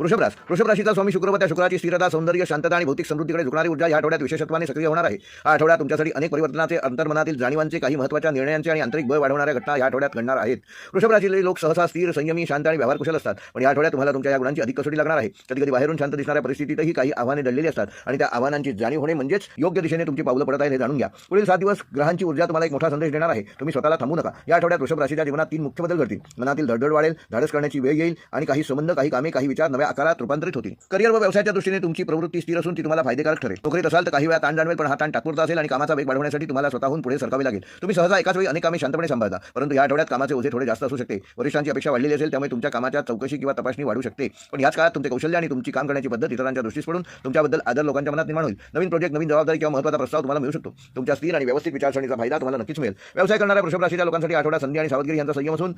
वृषभराज. वृषभराशीचा स्वामी शुक्र त्या शुक्राची स्थिरता सौंदर्य शांतता आणि भौतिक समृद्धीकडे झुकणारी ऊर्जा या आठवड्यात विशेषत्वाने सक्रिय होणार आहे. हा आठवड्यात तुमच्यासाठी अनेक परिवर्तनाचे अंतर्मनातील जाणीवांचे काही महत्त्वाच्या निर्णयांचे आणि आंतरिक बळ वाढवणाऱ्या घटना या आठवड्यात घडणार आहेत. वृषभ लोक सहसा स्थिर संयमी शांत आणि व्यवहार कुशल असतात. पण या आठवड्यात तुम्हाला तुमच्या या गुणांची अधिक कसोटी लागणार आहे. कधी कधी बाहेरून शांत दिसणाऱ्या परिस्थितीतही काही आव्हाने दडलेली असतात आणि त्या आव्हानांची जाणीव होणे म्हणजेच योग्य दिशेने तुमची पावलं पडत आहेत हे जाणून घ्या. पुढील सात दिवस ग्रहांची ऊर्जा तुम्हाला एक मोठा संदेश देणार आहे. तुम्ही स्वतःला थांबू नका. या आठवड्यात वृषभ राशीच्या जीवनात तीन मुख्य बदल घडतील. मनातील धडधड वाढेल धाडस करण्याची वेळ येईल आणि काही संबंध काही कामे काही विचार नव्या आकारात रूपांतरित होतील. करिअर व व्यवसायाच्या दृष्टीने तुमची प्रवृत्ती स्थिर असून ती तुम्हाला फायदेकारक ठरेल. नोकरीत असाल तर काही वेळा ताण जाणवेल पण हा ताण तात्पुरता असेल आणि कामाचा वेग वाढवण्यासाठी तुम्हाला स्वतःहून पुढे सरकावे लागेल. तुम्ही सहसा एकाच वेळी अनेक कामे शांतपणे सांभाळता परंतु या आठवड्यात कामाचे ओझे थोडे जास्त असू शकते. वरिष्ठांची अपेक्षा वाढलेली असेल त्यामुळे तुमच्या कामाच्या चौकशी किंवा तपासणी वाढू शकते. पण याच काळात तुमचे कौशल्य आणि तुमची काम करण्याची पद्धत इतरांच्या दृष्टीस पडून तुमच्याबद्दल आदर लोकांच्या मनात निर्माण होईल. नवीन प्रोजेक्ट नवीन जबाबदारी किंवा महत्त्वाचा प्रस्ताव तुम्हाला मिळू शकतो. तुमच्या स्थिर आणि व्यवस्थित विचारसरणीचा फायदा तुम्हाला नक्कीच मिळेल. व्यवसाय करणाऱ्या वृषभ राशीच्या लोकांसाठी आठवडा संधी आणि सावधगिरी यांचा संयम असून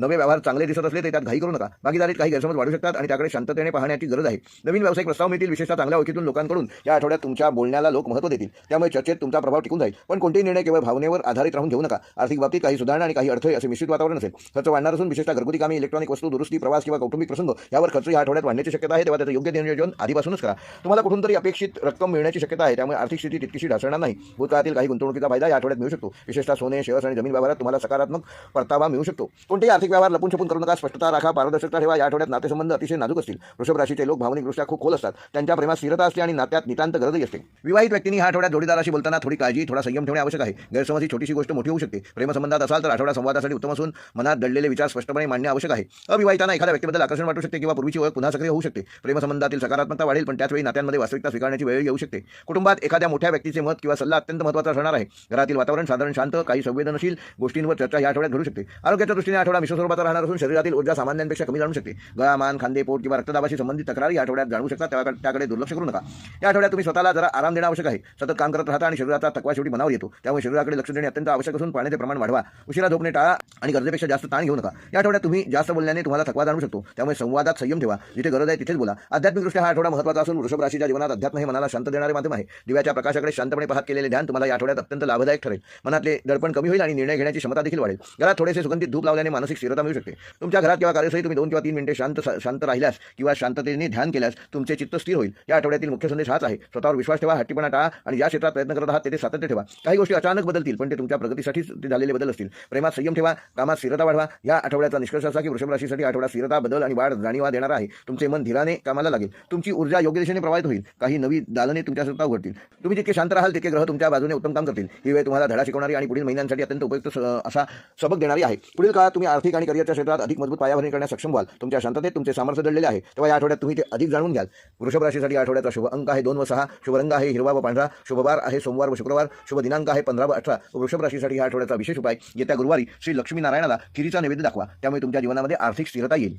नवे व्यवहार चांगले दिसत असले तरी त्यात घाई करू नका. भागीदारीत काही गैरसमज वाढू शकतात आणि त्याकडे शांततेने पाहण्याची गरज आहे. नवीन व्यावसायिक प्रस्ताव मिळतील विशेषतः चांगल्या ओळखीतून लोकांकडून. या आठवड्यात तुमच्या बोलण्याला लोक महत्त्व देतील. त्यामुळे चर्चेत तुमचा प्रभाव टिकून जाईल. पण कोणतेही निर्णय केवळ भावनेवर आधारित राहून घेऊ नका. आर्थिक बाबतीत काही सुधारणा आणि काही अडथळे असे मिश्रित वातावरण असेल. खर्च वाढणार असून विशेषतः घरगुती कामे इलेक्ट्रॉनिक वस्तू दुरुस्ती प्रवास किंवा कौटुंबिक प्रसंग यावर खर्च या आठवड्यात वाढण्याची शक्यता आहे. तेव्हा त्याचं योग्य नियोजन आधीपासूनच करा. तुम्हाला कुठून तरी अपेक्षित रक्कम मिळण्याची शक्यता आहे. त्यामुळे आर्थिक स्थिती तितकीशी ढासळणार नाही. भूतकाळातील काही गुंतवणुकीचा फायदा या आठवड्यात मिळू शकतो. विशेषतः सोने शेअर्स आणि जमीन व्यवहारात तुम्हाला सकारात्मक परतावा मिळू शकतो. कोणतेही आर्थिक व्यवहार लपून छपून करू नका. स्पष्टता राखा. पारदर्शकता ठेवा. या आठवड्यात नातेसंबंध अतिशय नाजूक असतील. वृषभ राशीचे लोक भावनिकदृष्ट्या खूप खोल असतात. त्यांच्या प्रेमात स्थिरता असते आणि नात्यात नितांत गरजही असते. विवाहित व्यक्तींनी हा आठवड्यात जोडीदाराशी बोलताना थोडी काळजी थोडा संयम ठेवणे आवश्यक आहे. गैरसमज ही छोटीशी गोष्ट मोठी होऊ शकते. प्रेमसंबंधात असाल तर आठवडा संवादासाठी उत्तम असून मनात दडलेले विचार स्पष्टपणे मांडणे आवश्यक आहे. अविवाहितांना एखाद्या व्यक्तीबद्दल आकर्षण वाटू शकते किंवा पूर्वीची ओळख पुन्हा सक्रिय होऊ शकते. प्रेमसंबंधातील सकारात्मकता वाढेल पण त्याचवेळी नात्यांमध्ये वास्तविकता स्वीकारण्याची वेळ येऊ शकते. कुटुंबात एखाद्या मोठ्या व्यक्तीचे मत किंवा सल्ला अत्यंत महत्त्वाचा असणार आहे. घरातील वातावरण साधारण शांत काही संवेदनशील गोष्टींवर चर्चा या आठवड्यात घडू शकते. आरोग्याच्या दृष्टीने आठवडा मिश्र स्वरूपाचा राहणार असून शरीरातील ऊर्जा सामान्यांपेक्षा कमी जाणू शकते. गळा मान खांदे पोट किंवा रक्तदाबाशी संबंधित तक्रारी या आठवड्यात जाणू शकता त्याकडे दुर्लक्ष करू नका. या आठवड्यात तुम्ही स्वतःला जरा आराम देणं आवश्यक आहे. सतत काम करत राहता आणि शरीराचा थकवा शेवटी मनावर येतो. त्यामुळे शरीराकडे लक्ष देणे अत्यंत आवश्यक असून पाण्याचे प्रमाण वाढवा. उशिरा झोपणे टाळा आणि गरजेपेक्षा जास्त ताण घेऊ नका. या आठवड्यात तुम्ही जास्त बोलल्याने तुम्हाला थकवा जाणू शकतो. त्यामुळे संवादात संयम ठेवा. जिथे गरज आहे तिथेच बोला. आध्यात्मिकदृष्ट्या हा आठवडा महत्त्वाचा असून वृषभ राशीच्या जीवनात अध्यात्म हे मनाला शांत देणारे माध्यम आहे. दिव्याच्या प्रकाशाकडे शांतपणे पाहत केलेले ध्यान तुम्हाला या आठवड्यात अत्यंत लाभदायक ठरेल. मनातले दडपण कमी होईल आणि निर्णय घेण्याची क्षमता देखील वाढेल. घरात थोडेसे सुगंधित धूप लावल्याने मानसिक स्थिरता मिळू शकते. तुमच्या घरात किंवा कार्यस्थळी तुम्ही दोन किंवा तीन मिनिटे शांत शांत राहिल्यास किंवा शांततेने ध्यान केल्यास तुमचे चित्त स्थिर होईल. या आठवड्यातील मुख्य संदेश हाच आहे. स्वतःवर विश्वास ठेवा हट्टीपणा टाळा आणि ज्या क्षेत्रात प्रयत्न करत आहात तेथे सातत्य ठेवा. काही गोष्टी अचानक बदलतील पण ते तुमच्या प्रगतीसाठीच ते झालेले बदल असतील. प्रेमात संयम ठेवा कामात स्थिरता वाढवा. या आठवड्याचा निष्कर्ष असा की वृषभ राशीसाठी आठवडा स्थिरता बदल आणि वाढ जाणीवा देणारा आहे. तुमचे मन धीराने कामाला लागेल. तुमची ऊर्जा योग्य दिशेने प्रवाहित होईल. काही नवी दालने तुमच्या उघडतील. तुम्ही जितके शांत राहाल तितके ग्रह तुमच्या बाजूने उत्तम काम करतील. ही वेळ तुम्हाला धडा शिकवणारी आणि पुढील महिन्यांसाठी अत्यंत उपयुक्त स- असा सबक देणारी आहे. पुढील काळात तुम्ही आर्थिक आणि करिअरच्या क्षेत्रात अधिक मजबूत पायाभरणी करण्यास सक्षम व्हाल. तुमच्या शांततेत तुमचे सामर्थ्य दडलेले आहे. तेव्हा या आठवड्यात तुम्ही ते अधिक जाणून घ्याल. वृषभ राशीसाठी आठवड्याचा शुभ अंक आहे दोन व सहा. शुभरंग आहे हिरवा व पांढरा. शुभवार आहे सोमवार व शुक्रवार. शुभ दिनांक आहे पंधरा व अठरा. वृषभ राशीसाठी या आठवड्याचा विशेष उपाय. येत्या गुरुवारी श्री लक्ष्मी नारायणाला खिरीचा नैवेद्य दाखवा. त्यामुळे तुमच्या जीवनामध्ये आर्थिक स्थिरता येईल.